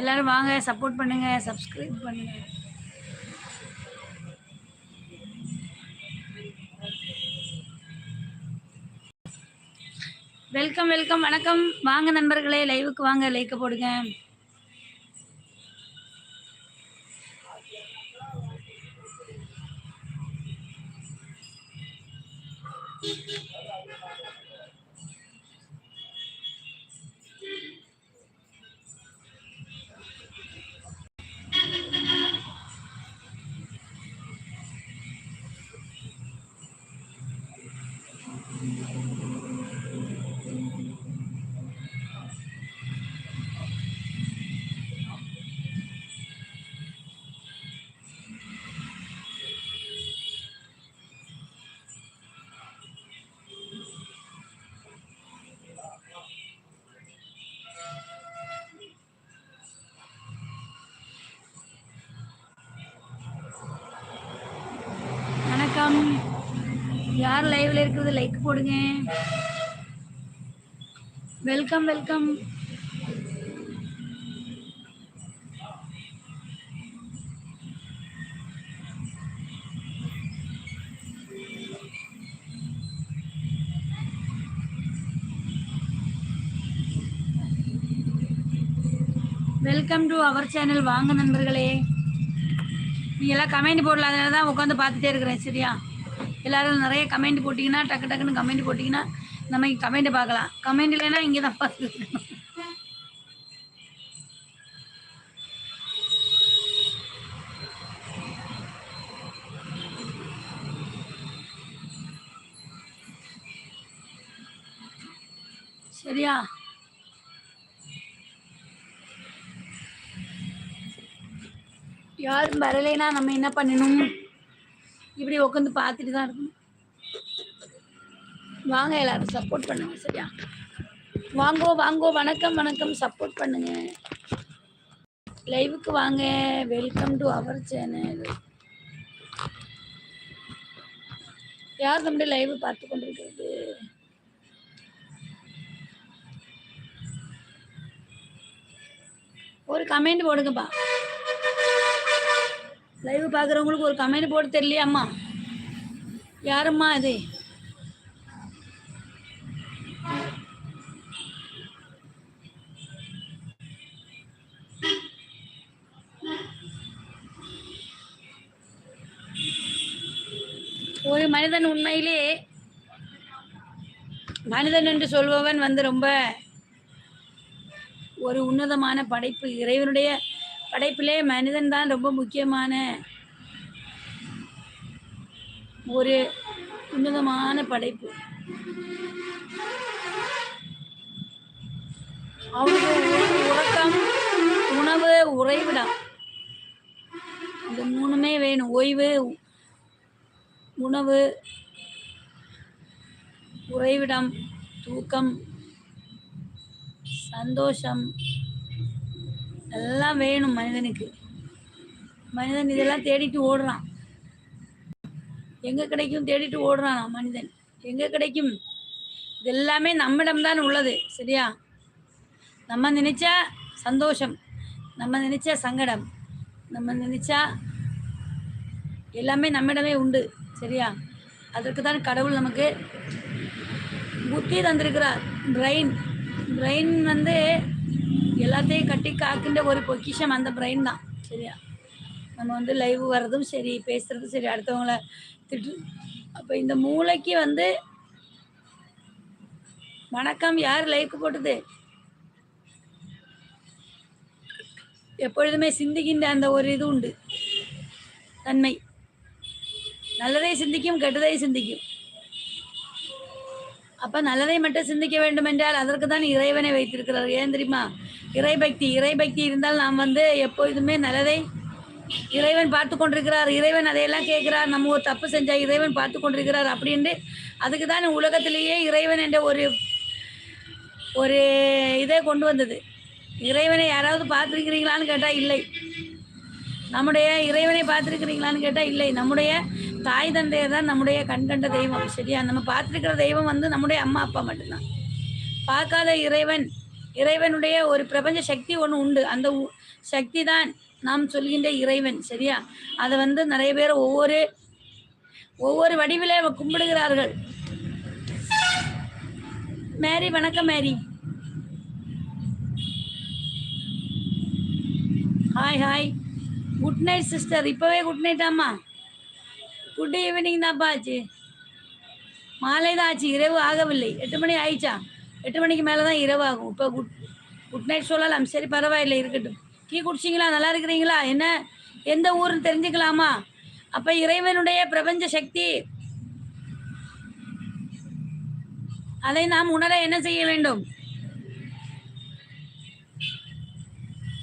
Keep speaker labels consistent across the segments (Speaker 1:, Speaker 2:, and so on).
Speaker 1: எல்லாரும் வாங்க சப்போர்ட் பண்ணுங்க சப்ஸ்கிரைப் பண்ணுங்க. வெல்கம் வெல்கம் வணக்கம். வாங்க நண்பர்களே லைவுக்கு வாங்க லைக்க போடுங்க. யார் லைவ்ல இருக்கிறது லைக் போடுங்க. Welcome welcome welcome to our channel வாங்க நண்பர்களே. நீ எல்லாம் கமெண்ட் போடல அதனால தான் உட்காந்து பார்த்துட்டே இருக்கிறேன் சரியா? எல்லாரும் நிறைய கமெண்ட் போட்டிங்கன்னா டக்கு டக்குன்னு கமெண்ட் போட்டிங்கன்னா நம்ம கமெண்ட் பார்க்கலாம். கமெண்ட் இல்லைன்னா இங்கே தான் பார்த்து சரியா? யாரும் வரலைன்னா நம்ம என்ன பண்ணணும்? இப்படி உட்காந்து பார்த்துட்டு தான் இருக்கணும். வாங்க எல்லாரும் சப்போர்ட் பண்ணுங்க சரியா? வாங்கோ வாங்கோ வணக்கம் வணக்கம் சப்போர்ட் பண்ணுங்க. லைவுக்கு வாங்க. வெல்கம் டு அவர் சேனல் யார் நம்முடைய லைவ் பார்த்து கொண்டிருக்கிறது? ஒரு கமெண்ட் போடுங்கப்பா. லைவ் பார்க்குறவங்களுக்கு ஒரு கமெண்ட் போட்டு தெரியலையாம்மா யாரும்மா இது? ஒரு மனிதன் உண்மையிலே மனிதன் என்று சொல்பவன் வந்து ரொம்ப ஒரு உன்னதமான படைப்பு. இறைவனுடைய படைப்பிலே மனிதன் தான் ரொம்ப முக்கியமான ஒரு உன்னதமான படைப்பு. அவனுக்கு உறக்கம் உணவு உறைவிடம் இந்த மூணுமே வேணும். ஓய்வு உணவு உறைவிடம் தூக்கம் சந்தோஷம் எல்லாம் வேணும் மனிதனுக்கு. மனிதன் இதெல்லாம் தேடிட்டு ஓடுறான். எங்க கிடைக்கும் தேடிட்டு ஓடுறான் மனிதன். எங்க கிடைக்கும்? இது எல்லாமே நம்மிடம்தான் உள்ளது சரியா? நம்ம நினைச்சா சந்தோஷம் நம்ம நினைச்சா சங்கடம் நம்ம நினைச்சா எல்லாமே நம்மிடமே உண்டு சரியா? அதற்கு தான் கடவுள் நமக்கு புத்தி தந்திருக்கிறார். பிரெயின் பிரெயின் வந்து எல்லாத்தையும் கட்டி காக்கின்ற ஒரு பொக்கிஷம் அந்த பிரெயின் தான். சரியா? நம்ம வந்து லைவ் வர்றதும் சரி பேசுறதும் சரி அடுத்தவங்கள திட்டு. அப்போ இந்த மூளைக்கு வந்து வணக்கம் யார் லைக் போட்டது? எப்பொழுதுமே சிந்திக்கின்ற அந்த ஒரு இது உண்டு. தன்மை. நல்லதை சிந்திக்கும் கெட்டதை சிந்திக்கும். அப்ப நல்லதை மட்டும் சிந்திக்க வேண்டும் என்றால் அதற்கு தான் இறைவனை வைத்திருக்கிறார். ஏன் தெரியுமா? இறைபக்தி இறைபக்தி இருந்தால் நாம் வந்து எப்பொழுதுமே நல்லதை இறைவன் பார்த்து கொண்டிருக்கிறார். இறைவன் அதையெல்லாம் கேட்கிறார். நம்ம ஒரு தப்பு செஞ்சால் இறைவன் பார்த்து கொண்டிருக்கிறார் அப்படின்ட்டு அதுக்கு தான் உலகத்திலேயே இறைவன் என்ற ஒரு ஒரு இதை கொண்டு வந்தது. இறைவனை யாராவது பார்த்துருக்கிறீங்களான்னு கேட்டால் இல்லை. நம்முடைய இறைவனை பார்த்துருக்கிறீங்களான்னு கேட்டால் இல்லை. நம்முடைய தாய் தந்தையை தான் நம்முடைய கண்கண்ட தெய்வம். சரியா? நம்ம பார்த்துருக்கிற தெய்வம் வந்து நம்முடைய அம்மா அப்பா மட்டும்தான். பார்க்காத இறைவன் இறைவனுடைய ஒரு பிரபஞ்ச சக்தி ஒன்று உண்டு. அந்த சக்தி தான் நாம் சொல்கின்ற இறைவன் சரியா? அதை வந்து நிறைய பேர் ஒவ்வொரு ஒவ்வொரு வடிவிலே கும்பிடுகிறார்கள். மேரி வணக்கம் Mary. Hi hi good night sister இப்போவே குட் நைட் அம்மா குட் ஈவினிங் தான்ப்பா ஆச்சு. மாலை தான் ஆச்சு. இரவு ஆகவில்லை. எட்டு மணி ஆயிடுச்சா? எட்டு மணிக்கு மேலே தான் இரவாகும். இப்போ குட் குட் நைட் சொல்லலாம். சரி பரவாயில்லை இருக்கட்டும். டீ குடிச்சிங்களா? நல்லா இருக்கிறீங்களா? என்ன? எந்த ஊர்னு தெரிஞ்சுக்கலாமா? அப்போ இறைவனுடைய பிரபஞ்ச சக்தி. அதை நாம் உணர என்ன செய்ய வேண்டும்?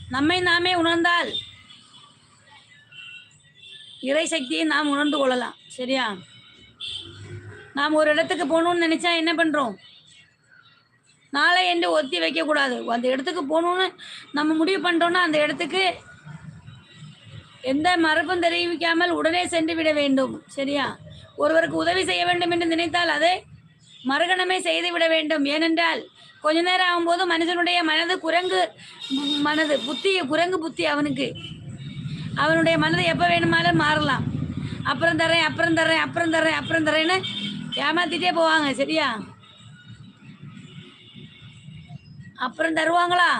Speaker 1: நம்மை நாமே உணர்ந்தால் இறை சக்தியை நாம் உணர்ந்து கொள்ளலாம். சரியா? நாம் ஒரு இடத்துக்கு போகணும்னு நினைச்சா என்ன பண்றோம்? நாளை என்று ஒத்தி வைக்கக்கூடாது. அந்த இடத்துக்கு போகணும்னு நம்ம முடிவு பண்ணிட்டோம்னா அந்த இடத்துக்கு எந்த மரபும் தெரிவிக்காமல் உடனே சென்று விட வேண்டும். சரியா? ஒருவருக்கு உதவி செய்ய வேண்டும் என்று நினைத்தால் அதை மறுகணமே செய்து விட வேண்டும். ஏனென்றால் கொஞ்ச நேரம் ஆகும்போது மனிதனுடைய மனது குரங்கு மனது புத்தி குரங்கு புத்தி அவனுக்கு. அவனுடைய மனது எப்போ வேணுமாலும் மாறலாம். அப்புறம் தரேன் அப்புறம் தரேன் அப்புறம் தரேன் அப்புறம் தரேன்னு ஏமாத்திட்டே போவாங்க. சரியா? அப்புறம் தருவாங்களா?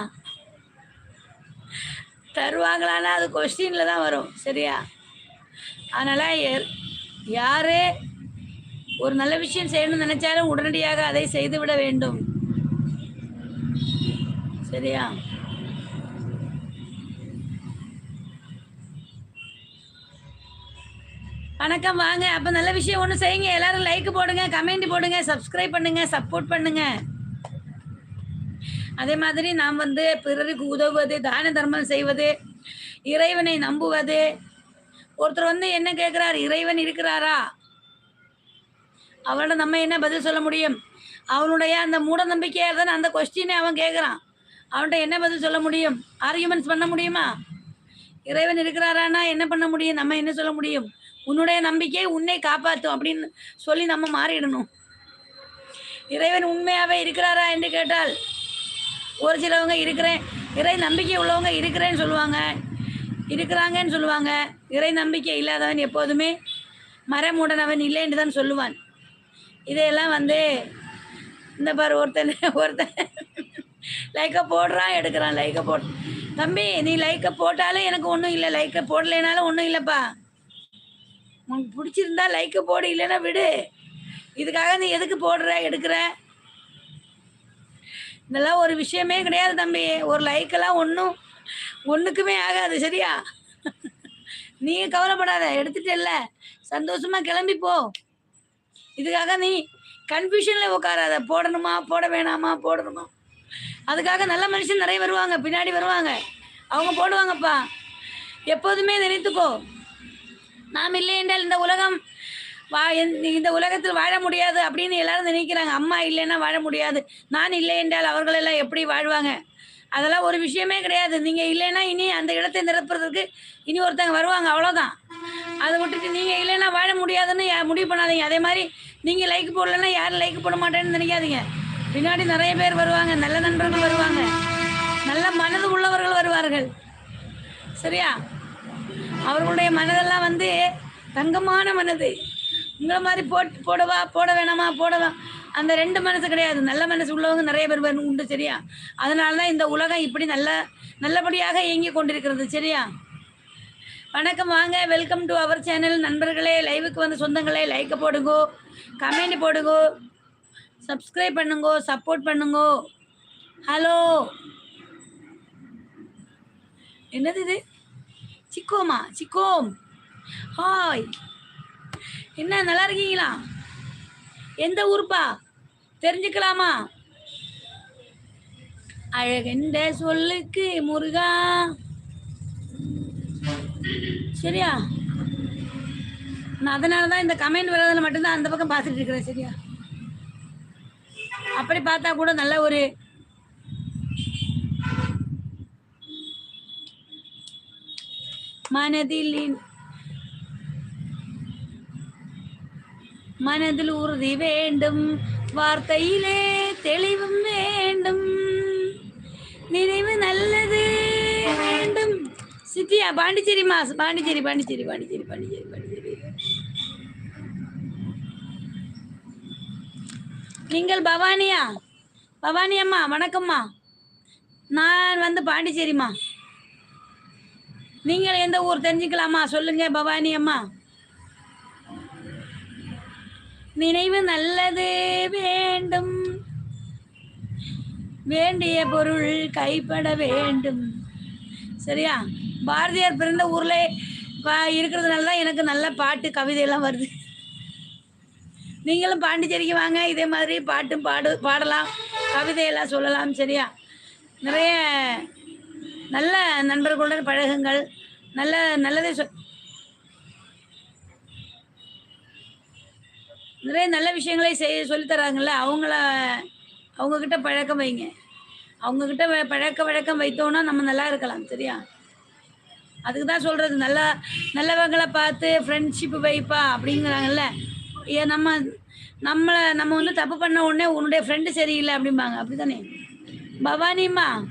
Speaker 1: தருவாங்களான்னா அது கொஸ்டினில் தான் வரும் சரியா? அதனால் யார் ஒரு நல்ல விஷயம் செய்யணும்னு நினைச்சாலும் உடனடியாக அதை செய்துவிட வேண்டும். சரியா? வணக்கம் வாங்க. அப்போ நல்ல விஷயம் ஒன்று செய்யுங்க. எல்லாரும் லைக் போடுங்க கமெண்ட் போடுங்க சப்ஸ்கிரைப் பண்ணுங்க சப்போர்ட் பண்ணுங்க. அதே மாதிரி நாம் வந்து பிறருக்கு உதவுவது தான தர்மம் செய்வது இறைவனை நம்புவது. ஒருத்தர் வந்து என்ன கேட்குறார்? இறைவன் இருக்கிறாரா? அவனோட நம்ம என்ன பதில் சொல்ல முடியும்? அவனுடைய அந்த மூட நம்பிக்கையாக தானே அந்த கொஸ்டினை அவன் கேட்குறான். அவன்கிட்ட என்ன பதில் சொல்ல முடியும்? ஆர்கியூமெண்ட்ஸ் பண்ண முடியுமா? இறைவன் இருக்கிறாரானா? என்ன பண்ண முடியும்? நம்ம என்ன சொல்ல முடியும்? உன்னுடைய நம்பிக்கை உன்னை காப்பாற்றும் அப்படின்னு சொல்லி நம்ம மாறிடணும். இறைவன் உண்மையாகவே இருக்கிறாரா என்று கேட்டால் ஒரு சிலவங்க இருக்கிறேன். இறை நம்பிக்கை உள்ளவங்க இருக்கிறேன்னு சொல்லுவாங்க. இருக்கிறாங்கன்னு சொல்லுவாங்க. இறை நம்பிக்கை இல்லாதவன் எப்போதுமே மரமுடனவன் இல்லைன்னு தான் சொல்லுவான். இதையெல்லாம் வந்து இந்த பாரு ஒருத்தன் ஒருத்தன் லைக்கை போடுறான் எடுக்கிறான் லைக்கை போட். தம்பி நீ லைக்கை போட்டாலும் எனக்கு ஒன்றும் இல்லை. லைக்கை போடலைனாலும் ஒன்றும் இல்லைப்பா. உனக்கு பிடிச்சிருந்தா லைக்கை போடு இல்லைன்னா விடு. இதுக்காக நீ எதுக்கு போடுற எடுக்கிற? இதெல்லாம் ஒரு விஷயமே கிடையாது தம்பி. ஒரு லைக்கெல்லாம் ஒன்றும் ஒன்றுக்குமே ஆகாது சரியா? நீ கவலைப்படாத எடுத்துட்டல்ல சந்தோஷமா கிளம்பி போ. இதுக்காக நீ கன்ஃபியூஷனில் உட்காராத. போடணுமா போட வேணாமா போடணுமா? அதுக்காக நல்ல மனுஷன் நிறைய வருவாங்க பின்னாடி வருவாங்க. அவங்க போடுவாங்கப்பா. எப்போதுமே நினைத்துக்கோ நாம் இல்லை என்றால் இந்த உலகம் வா இந்த- இந்த உலகத்தில் வாழ முடியாது அப்படின்னு எல்லாரும் நினைக்கிறாங்க. அம்மா இல்லைன்னா வாழ முடியாது. நான் இல்லை என்றால் அவர்களெல்லாம் எப்படி வாழ்வாங்க? அதெல்லாம் ஒரு விஷயமே கிடையாது. நீங்கள் இல்லைன்னா இனி அந்த இடத்தை நிரப்புறதுக்கு இனி ஒருத்தங்க வருவாங்க. அவ்வளோதான் அதை விட்டுட்டு நீங்கள் இல்லைன்னா வாழ முடியாதுன்னு யா- முடிவு பண்ணாதீங்க. அதே மாதிரி நீங்கள் லைக் போடலைன்னா யாரும் லைக் போட மாட்டேன்னு நினைக்காதீங்க. பின்னாடி நிறைய பேர் வருவாங்க. நல்ல நண்பர்கள் வருவாங்க. நல்ல மனது உள்ளவர்கள் வருவார்கள். சரியா? அவர்களுடைய மனதெல்லாம் வந்து தங்கமான மனது. உங்களை மாதிரி போட்டு போடவா போட வேணாமா போடவா. அந்த ரெண்டு மனசு கிடையாது. நல்ல மனசு உள்ளவங்க நிறைய பேர் உண்டு சரியா? அதனால தான் இந்த உலகம் இப்படி நல்ல நல்லபடியாக இயங்கி கொண்டிருக்கிறது சரியா? வணக்கம் வாங்க. வெல்கம் டு அவர் சேனல் நண்பர்களே லைவுக்கு வந்த சொந்தங்களே லைக்கை போடுங்கோ. கமெண்ட் போடுங்கோ. சப்ஸ்கிரைப் பண்ணுங்கோ. சப்போர்ட் பண்ணுங்கோ. ஹலோ என்னது இது? சிக்கோமா? சிக்கோம். ஹாய் என்ன நல்லா இருக்கீங்களா? எந்த ஊருப்பா? தெரிஞ்சுக்கலாமா? அழகென்ற சொல்லுக்கு முருகா. சரியா? நான் அதனால தான் இந்த கமெண்ட் வர்றதில் மட்டும்தான் அந்த பக்கம் பார்த்துட்டு இருக்கிறேன் சரியா? அப்படி பார்த்தா கூட நல்ல ஒரு மனதில் மனதில் உறுதி வேண்டும். வார்த்தையிலே தெளிவும் வேண்டும். நினைவு நல்லது வேண்டும். சித்தியா பாண்டிச்சேரி மாஸ் பாண்டிச்சேரி பாண்டிச்சேரி பாண்டிச்சேரி பாண்டிச்சேரி பாண்டிச்சேரி. நீங்கள் பவானியா? பவானி அம்மா வணக்கம்மா. நான் வந்து பாண்டிச்சேரிம்மா. நீங்கள் எந்த ஊர் தெரிஞ்சுக்கலாமா? சொல்லுங்க பவானி அம்மா. நினைவு நல்லது வேண்டும். வேண்டிய பொருள் கைப்பட வேண்டும். சரியா? பாரதியார் பிறந்த ஊர்ல இருக்கிறதுனால தான் எனக்கு நல்ல பாட்டு கவிதையெல்லாம் வருது. நீங்களும் பாண்டிச்சேரிக்கு வாங்க. இதே மாதிரி பாட்டும் பாடு பாடலாம் கவிதையெல்லாம் சொல்லலாம் சரியா? நிறைய நல்ல நண்பர்களுடன் பழகுங்கள். நல்ல நல்லதை சொ நிறைய நல்ல விஷயங்களை செய்ய சொல்லித் தராங்கல்ல அவங்கள அவங்கக்கிட்ட பழக்கம் வைங்க. அவங்கக்கிட்ட வ- பழக்க வழக்கம் வைத்தோன்னா நம்ம நல்லா இருக்கலாம் சரியா? அதுக்கு தான் சொல்கிறது நல்லா நல்லவங்களை பார்த்து ஃப்ரெண்ட்ஷிப் வைப்பா அப்படிங்கிறாங்கல்ல. ஏன் நம்ம நம்மளை நம்ம வந்து தப்பு பண்ண உடனே உன்னுடைய ஃப்ரெண்டு சரியில்லை அப்படிம்பாங்க அப்படி தானே பவானிம்மா.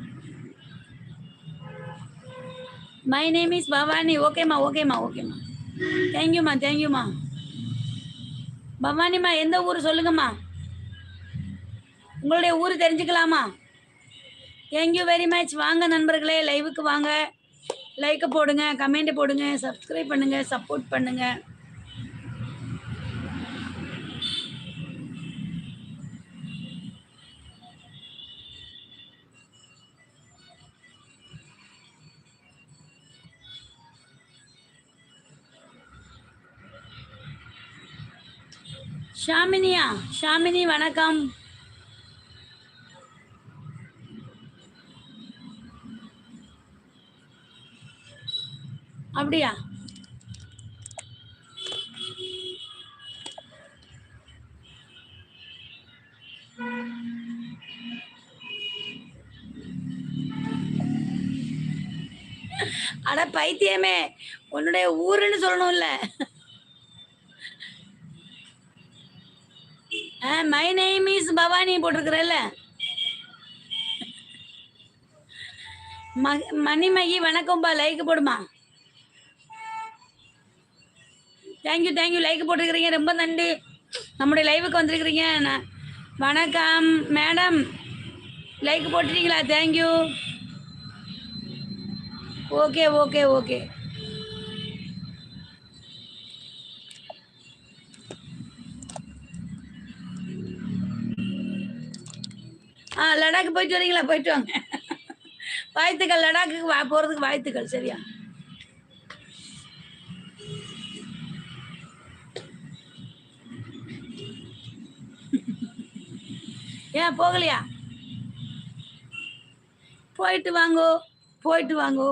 Speaker 1: My name is Bhavani. ஓகேம்மா ஓகேம்மா ஓகேம்மா. தேங்க்யூம்மா தேங்க்யூம்மா பவானிம்மா எந்த ஊர் சொல்லுங்கம்மா. உங்களுடைய ஊர் தெரிஞ்சுக்கலாமா? தேங்க்யூ வெரி மச் வாங்க நண்பர்களே லைவுக்கு வாங்க. லைக்கை போடுங்க கமெண்ட் போடுங்க சப்ஸ்கிரைப் பண்ணுங்க சப்போர்ட் பண்ணுங்க. ஷாமினியா ஷாமினி வணக்கம். அப்படியா? அட பைத்தியமே உன்னுடைய ஊருன்னு சொல்லணும்ல. மை நேம் இஸ் பவானி போட்டிருக்கிறல்ல? ம- மணிமகி வணக்கம்பா லைக் போடுமா? Thank you thank you like போட்டிருக்கிறீங்க. ரொம்ப நன்றி. நம்முடைய லைவுக்கு வந்திருக்கிறீங்க. வணக்கம். Madam like போட்டுட்டீங்களா? Thank you okay okay okay ஆ லடாக் போயிட்டு வரீங்களா? போயிட்டு வாங்க. வாழ்த்துக்கள் லடாக்குக்கு வா போகிறதுக்கு வாழ்த்துக்கள் சரியா? ஏன் போகலையா? போயிட்டு வாங்கோ போயிட்டு வாங்கோ.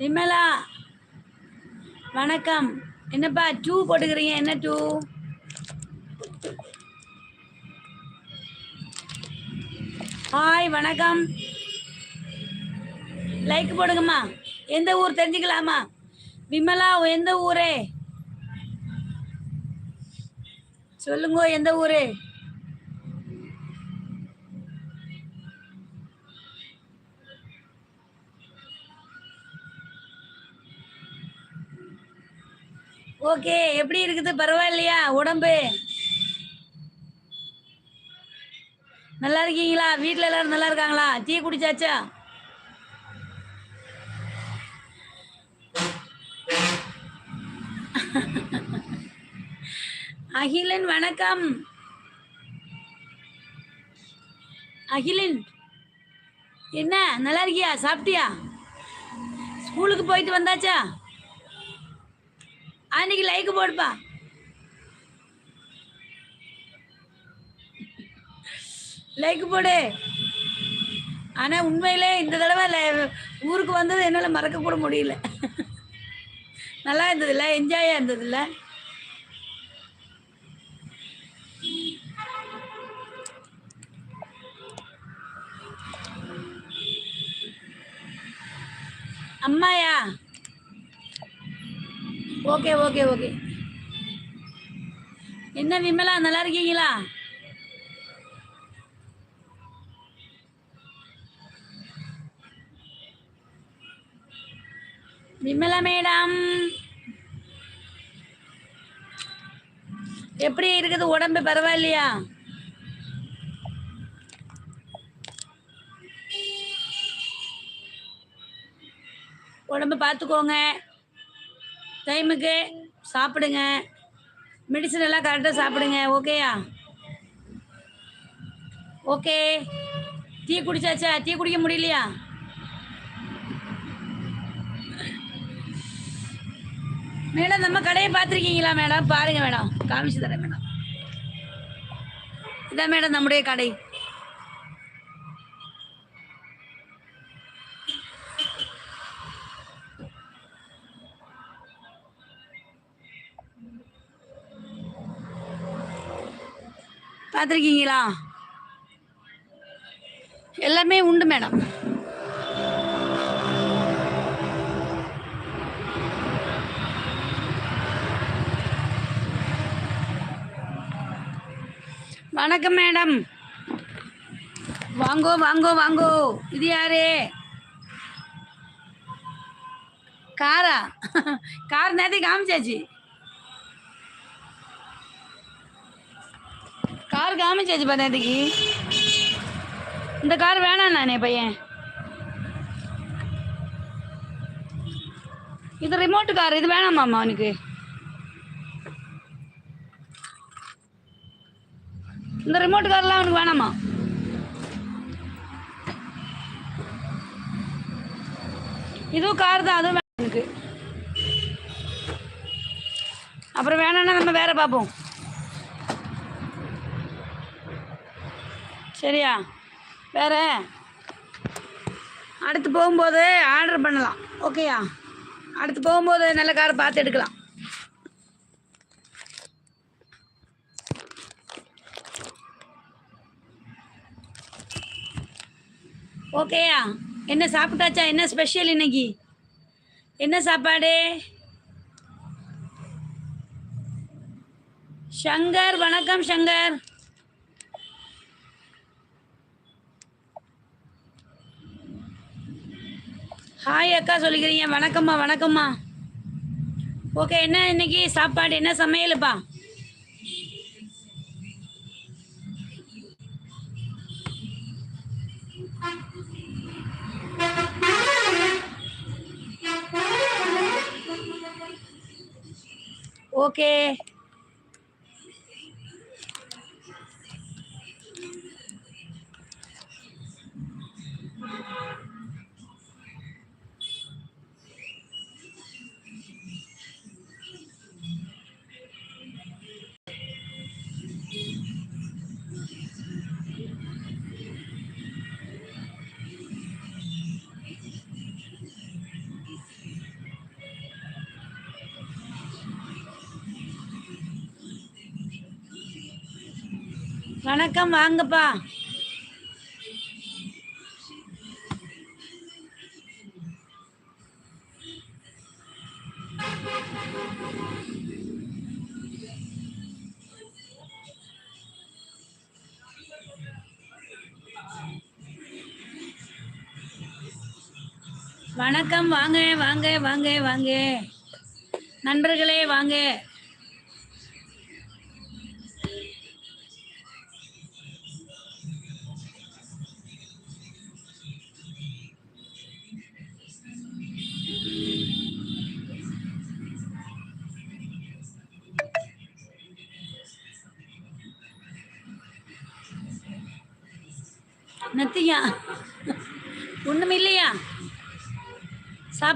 Speaker 1: விமலா வணக்கம். என்னப்பா டூ போட்டுக்கிறீங்க என்ன டூ ஹாய் வணக்கம். லைக் போடுங்கம்மா. எந்த ஊர் தெரிஞ்சுக்கலாமா? விமலா எந்த ஊரே? சொல்லுங்க எந்த ஊரு? ஓகே எப்படி இருக்குது? பரவாயில்லையா? உடம்பு? நல்லா இருக்கீங்களா? வீட்ல எல்லாரும் நல்லா இருக்காங்களா? டீ குடிச்சாச்சா? அகிலன் வணக்கம். அகிலன் என்ன? நல்லா இருக்கியா? சாப்பிட்டியா? ஸ்கூலுக்கு போயிட்டு வந்தாச்சா? அன்னைக்கு லைக் போடுப்பா. லைக் போடு. ஆனால் உண்மையிலே இந்த தடவை ஊருக்கு வந்தது என்னால் மறக்க கூட முடியல. நல்லா இருந்தது இல்லை என்ஜாயாக இருந்ததில்ல? அம்மாயா? Okay okay okay. என்ன விமலா நல்லா இருக்கீங்களா? விமலா மேடம். எப்படி இருக்குது உடம்பு? பரவாயில்லையா? உடம்பு பார்த்துக்கோங்க. டைமுக்கு சாப்பிடுங்க. மெடிசன் எல்லாம் கரெக்டாக சாப்பிடுங்க ஓகேயா ஓகே டீ குடிச்சாச்சா? டீ குடிக்க முடியலையா? மேடம் நம்ம கடையை பார்த்துருக்கீங்களா மேடம்? பாருங்கள் மேடம் காமிச்சு தரேன் மேடம். இதான் மேடம் நம்முடைய கடை. பார்த்துருக்கீங்களா? எல்லாமே உண்டு மேடம். வணக்கம் மேடம். வாங்கோ வாங்கோ வாங்கோ. இது யாரு? காரா? கார் நேரத்தை காமிச்சாச்சு. கார் காமிச்சாச்சு பார்த்தேன் இந்த கார் வேணாம் நானே பையன். இது ரிமோட் கார் இது வேணாமாம்மா அவனுக்கு இந்த ரிமோட் கார்லாம் அவனுக்கு வேணாமா? இதுவும் கார் தான் அதுவும் வேணாம் எனக்கு அப்புறம் வேணாம்னா நம்ம வேற பார்ப்போம். சரியா? வேறு? அடுத்து போகும்போது ஆர்டர் பண்ணலாம். ஓகேயா அடுத்து போகும்போது நல்ல கார் பார்த்து எடுக்கலாம். ஓகேயா என்ன சாப்பிட்டாச்சா? என்ன ஸ்பெஷல் இன்னைக்கு? என்ன சாப்பாடு? சங்கர் வணக்கம் சங்கர். ஹாய் அக்கா சொல்லிக்கிறீங்க. வணக்கம்மா வணக்கம்மா. ஓகே என்ன இன்னைக்கு சாப்பாடு? என்ன சமையலுப்பா? ஓகே. வணக்கம் வாங்கப்பா. வணக்கம் வாங்க வாங்க வாங்க வாங்க. நண்பர்களே வாங்க.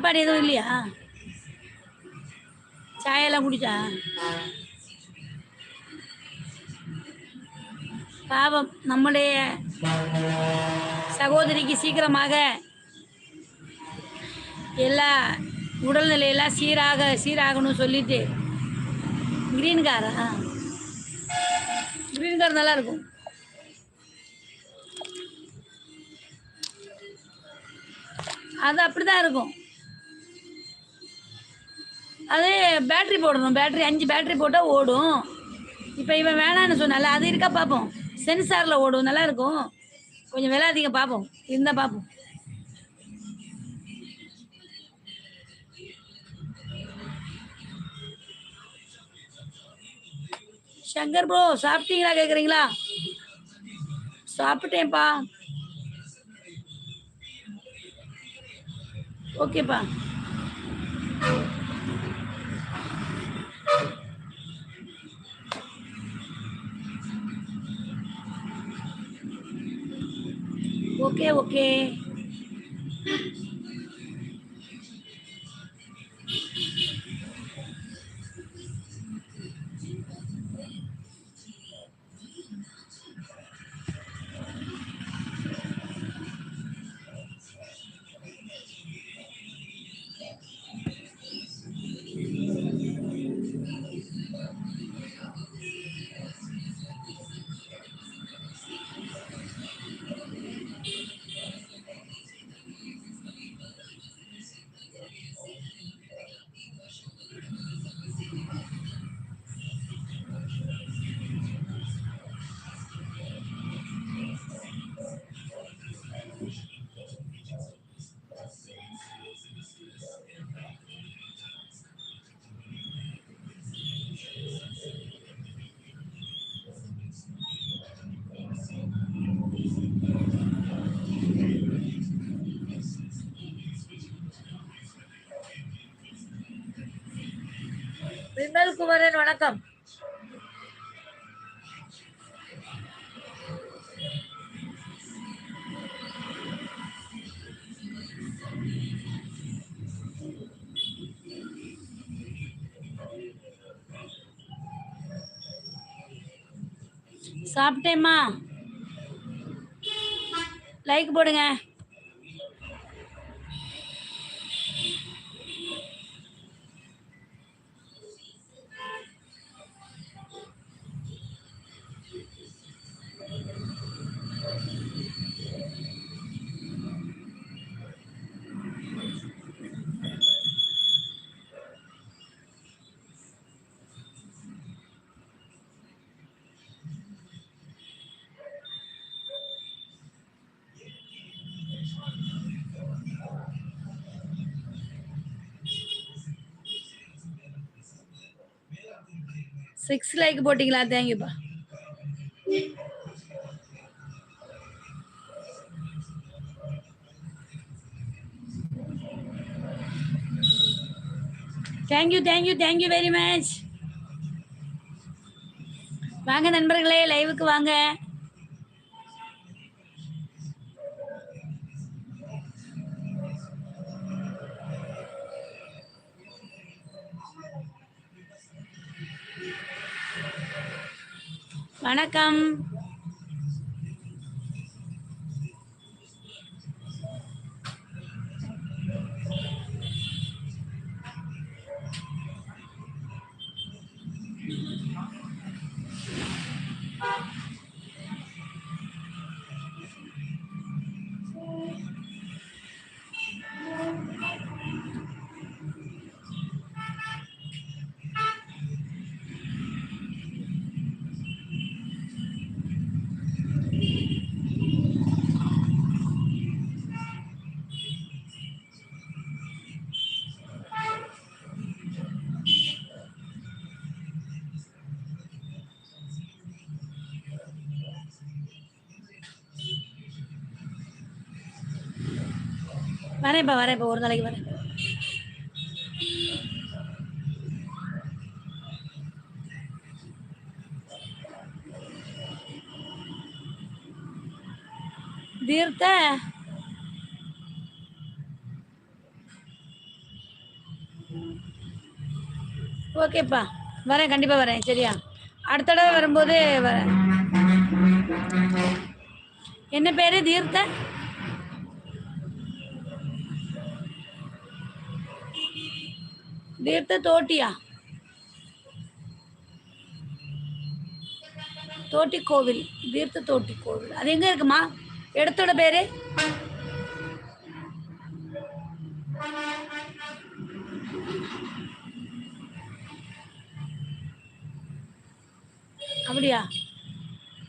Speaker 1: சாப்பாடு எதுவும் இல்லையா? சாயெல்லாம் குடிச்சா பாவம் நம்முடைய சகோதரிக்கு சீக்கிரமாக எல்லா உடல்நிலையெல்லாம் சீராக சீராகணும் சொல்லிட்டு கிரீன் காரா கிரீன் கார் நல்லா இருக்கும். அது அப்படிதான் இருக்கும். அது பேட்ரி போடணும். பேட்ரி அஞ்சு பேட்ரி போட்டால் ஓடும். இப்போ இவன் வேணான்னு சொன்னால அது இருக்கா பார்ப்போம் சென்சாரில் ஓடும். நல்லா இருக்கும். கொஞ்சம் விலை அதிகம் பார்ப்போம் இருந்தால் பார்ப்போம் சங்கர் ப்ரோ சாப்பிட்டீங்களா? கேட்குறீங்களா சாப்பிட்டேன்ப்பா. ஓகேப்பா ஓகே ஓகே விமல் குமரன் வணக்கம். சாப்பிட்டேம்மா. லைக் போடுங்க. சிக்ஸ் லைக் போட்டிங்களா தேங்க்யூப்பா thank you thank you thank you very much வாங்க நண்பர்களே லைவுக்கு வாங்க. வணக்கம். வரேன்ப்பா வரேன்ப்பா ஒரு நாளைக்கு வரேன். தீர்த்த. ஓகேப்பா வரேன் கண்டிப்பா வரேன் சரியா? அடுத்த தடவை வரும்போது வரேன். என்ன பேரு? தீர்த்த? தீர்த்த தோட்டியா தோட்டி கோவில் தீர்த்த தோட்டி கோவில் அது எங்க இருக்குமா இடத்தோட பேரு அப்படியா